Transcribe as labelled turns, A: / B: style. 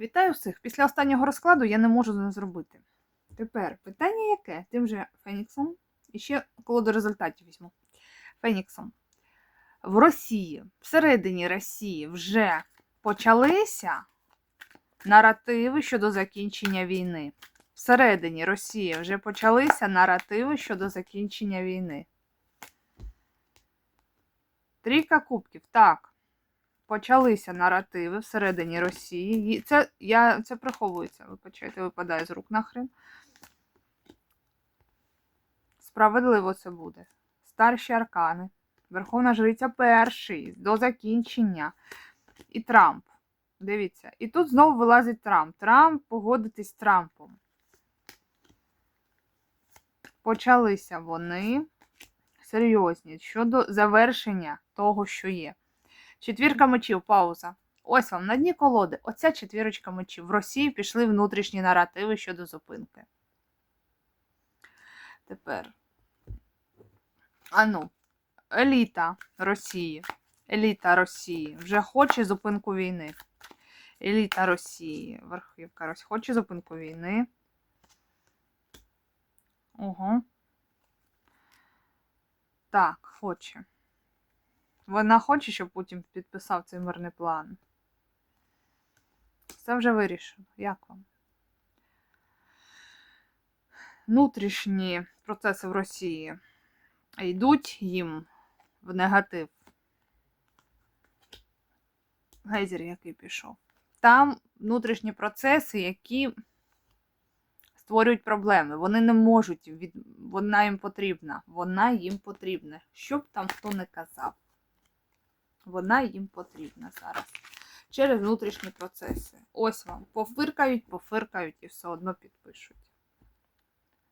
A: Вітаю всіх! Після останнього розкладу я не можу не зробити. Тепер питання яке? Тим же Феніксом. І ще колоду результатів візьму. Феніксом. В Росії, всередині Росії вже почалися наративи щодо закінчення війни. Всередині Росії вже почалися наративи щодо закінчення війни. Трійка кубків. Так почалися наративи всередині Росії. І Це, я, це приховується, вибачайте, випадає з рук нахрен. Справедливо це буде. Старші аркани. Верховна жриця перший до закінчення. І Трамп. Дивіться. І тут знову вилазить Трамп. Трамп погодитись з Трампом. Почалися вони серйозні щодо завершення того, що є. Четвірка мечів, пауза. Ось вам на дні колоди. Оця четвірочка мечів. В Росії пішли внутрішні наративи щодо зупинки. Тепер. Ану, еліта Росії. Еліта Росії вже хоче зупинку війни. Еліта Росії. Верхівка Росії. Хоче зупинку війни. Ого. Так, хоче. Вона хоче, щоб Путін підписав цей мирний план. Це вже вирішено. Як вам? Внутрішні процеси в Росії йдуть їм в негатив. Гейзер, який пішов. Там внутрішні процеси, які створюють проблеми. Вони не можуть від... Вона їм потрібна. Вона їм потрібна. Що б там хто не казав. Вона їм потрібна зараз. Через внутрішні процеси. Ось вам. Пофиркають, пофиркають і все одно підпишуть.